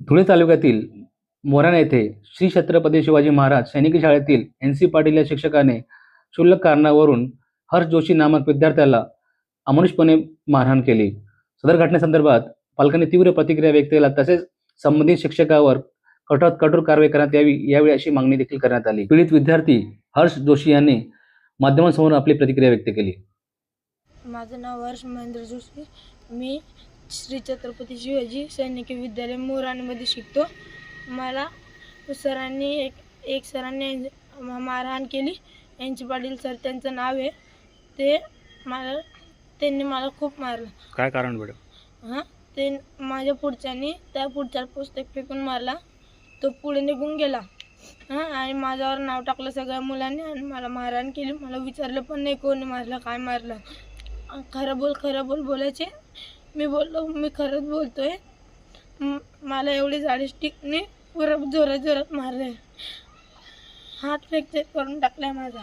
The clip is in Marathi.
धुळे तालुक्यातील मोराणा येथे श्री छत्रपती शिवाजी महाराज सैनिकी शाळेतील एन सी पाटील या शिक्षकाने क्षुल्लक कारणावरून हर्ष जोशी नामक विद्यार्थ्याला अमानुषपणे मारहाण केली. सदर घटनेसंदर्भात पालकांनी तीव्र प्रतिक्रिया व्यक्त केला. तसेच संबंधित शिक्षकावर कठोर कठोर कारवाई करण्यात यावी यावेळी अशी मागणी देखील करण्यात आली. पीडित विद्यार्थी हर्ष जोशी यांनी माध्यमांसमोर आपली प्रतिक्रिया व्यक्त केली. माझं नाव हर्ष महेंद्र जोशी. मी श्री छत्रपती शिवाजी सैनिकी विद्यालय मोराणमध्ये शिकतो. मला सरांनी एक एक सरांनी मारहाण केली. यांची पाटील सर त्यांचं नाव आहे. ते मला त्यांनी मला खूप मारलं. काय कारण मॅडम हां ते माझ्या पुढच्यानी त्या पुढच्या पुस्तक फेकून मारला. तो पुढे निघून गेला. हां आणि माझ्यावर नाव टाकलं सगळ्या मुलांनी आणि मला मारहाण केली. मला विचारलं पण नाही कोणी मारलं? काय मारलं? खरं बोल खरं बोल बोलायचे. मी बोललो मी खरंच बोलतोय. आहे मला एवढी जाडी स्टिकने पुरं जोरात जोरात मारले हात फ्रॅक्चर करून टाकलाय माझा.